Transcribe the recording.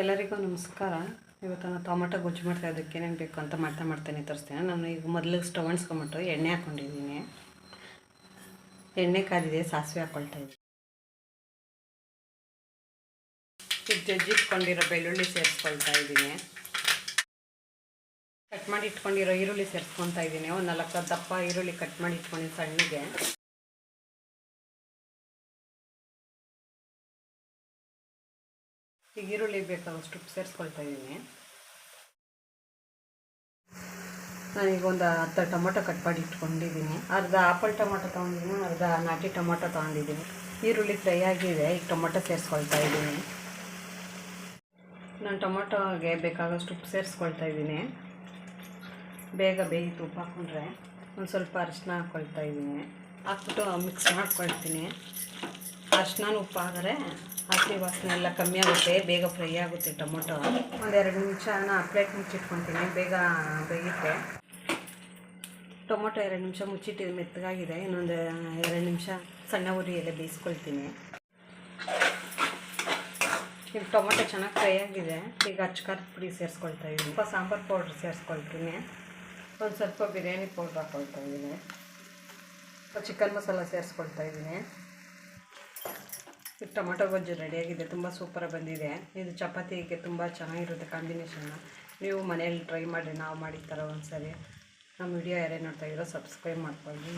ಎಲ್ಲರಿಗೂ ನಮಸ್ಕಾರ. ಇವತ್ತು ನಾನು ಟೊಮೆಟೊ ಗೊಜ್ಜು ಮಾಡ್ತಾ ಇದ್ದಕ್ಕೆ ಏನೇನು ಬೇಕು ಅಂತ ಮಾಡ್ತಾ ಮಾಡ್ತೇನೆ, ತರಿಸ್ತೇನೆ. ನಾನು ಈಗ ಮೊದಲು ಸ್ಟವ್ ಅಣಿಸ್ಕೊಂಬಿಟ್ಟು ಎಣ್ಣೆ ಹಾಕ್ಕೊಂಡಿದ್ದೀನಿ ಎಣ್ಣೆ ಕಾದಿದೆ, ಸಾಸಿವೆ ಹಾಕ್ಕೊಳ್ತಾ ಇದ್ದೀನಿ. ಜಜ್ಜಿಟ್ಕೊಂಡಿರೋ ಬೆಳ್ಳುಳ್ಳಿ ಸೇರಿಸ್ಕೊಳ್ತಾ ಇದ್ದೀನಿ. ಕಟ್ ಮಾಡಿ ಇಟ್ಕೊಂಡಿರೋ ಈರುಳ್ಳಿ ಸೇರಿಸ್ಕೊತಾ ಇದ್ದೀನಿ. ಒಂದು ನಾಲ್ಕು ದಪ್ಪ ಈರುಳ್ಳಿ ಕಟ್ ಮಾಡಿ ಇಟ್ಕೊಂಡಿದ್ದೀನಿ ಸಣ್ಣಗೆ. ಈಗ ಈರುಳ್ಳಿ ಬೇಕಾದಷ್ಟು ಸೇರಿಸ್ಕೊಳ್ತಾ ಇದ್ದೀನಿ ನಾನೀಗ ಒಂದು ಅರ್ಧ ಟೊಮೊಟೊ ಕಟ್ ಮಾಡಿ ಇಟ್ಕೊಂಡಿದ್ದೀನಿ ಅರ್ಧ ಆಪಲ್ ಟೊಮೊಟೊ ತೊಗೊಂಡಿದ್ದೀನಿ ಅರ್ಧ ನಾಟಿ ಟೊಮೊಟೊ ತೊಗೊಂಡಿದ್ದೀನಿ ಈರುಳ್ಳಿ ಫ್ರೈ ಆಗಿದೆ, ಈಗ ಟೊಮೊಟೊ ಸೇರಿಸ್ಕೊಳ್ತಾ ಇದ್ದೀನಿ ನಾನು ಟೊಮೊಟೊಗೆ ಬೇಕಾದಷ್ಟು ಉಪ್ಪು ಸೇರಿಸ್ಕೊಳ್ತಾ ಇದ್ದೀನಿ ಬೇಗ ಬೇಯಿತು ಉಪ್ಪು ಹಾಕ್ಕೊಂಡ್ರೆ ಒಂದು ಸ್ವಲ್ಪ ಅರಿಶಿನ ಹಾಕ್ಕೊಳ್ತಾ ಇದ್ದೀನಿ ಹಾಕ್ಬಿಟ್ಟು ಮಿಕ್ಸ್ ಮಾಡ್ಕೊಳ್ತೀನಿ. ಅರಿಶಿನ ಉಪ್ಪು ಆದರೆ ಹಸಿ ವಾಸನೆ ಎಲ್ಲ ಕಮ್ಮಿ ಆಗುತ್ತೆ, ಬೇಗ ಫ್ರೈ ಆಗುತ್ತೆ ಟೊಮೊಟೊ. ಒಂದೆರಡು ನಿಮಿಷನ ಪ್ಲೇಟ್ ಮುಚ್ಚಿಟ್ಕೊತೀನಿ, ಬೇಗ ಬೇಯುತ್ತೆ. ಟೊಮೊಟೊ ಎರಡು ನಿಮಿಷ ಮುಚ್ಚಿಟ್ಟಿದ್ದು ಮೆತ್ತಗಾಗಿದೆ, ಇನ್ನೊಂದು ಎರಡು ನಿಮಿಷ ಸಣ್ಣ ಉರಿಯಲ್ಲೇ ಬೇಯಿಸ್ಕೊಳ್ತೀನಿ. ಈಗ ಟೊಮೊಟೊ ಚೆನ್ನಾಗಿ ಫ್ರೈ ಆಗಿದೆ, ಈಗ ಅಚ್ಕಾರದ ಪುಡಿ ಸೇರಿಸ್ಕೊಳ್ತಾ ಇದ್ದೀನಿ ಸ್ವಲ್ಪ ಸಾಂಬಾರು ಪೌಡ್ರ್ ಸೇರಿಸ್ಕೊಳ್ತೀನಿ. ಒಂದು ಸ್ವಲ್ಪ ಬಿರಿಯಾನಿ ಪೌಡ್ರ್ ಹಾಕ್ಕೊಳ್ತಾ ಇದ್ದೀನಿ ಚಿಕನ್ ಮಸಾಲ ಸೇರಿಸ್ಕೊಳ್ತಾ ಇದ್ದೀನಿ ಟೊಮೊಟೊ ಗೊಜ್ಜು ರೆಡಿಯಾಗಿದೆ ತುಂಬ ಸೂಪರಾಗಿ ಬಂದಿದೆ. ಇದು ಚಪಾತಿಗೆ ತುಂಬ ಚೆನ್ನಾಗಿರುತ್ತೆ ಕಾಂಬಿನೇಷನ್ನ ನೀವು ಮನೆಯಲ್ಲಿ ಟ್ರೈ ಮಾಡಿ ನಾವು ಮಾಡಿದ ಥರ ಒಂದು ಸರಿ ನಮ್ಮ ವಿಡಿಯೋ ಯಾರೇ ನೋಡ್ತಾ ಇರೋ ಸಬ್ಸ್ಕ್ರೈಬ್ ಮಾಡ್ಕೊಳ್ಳಿ.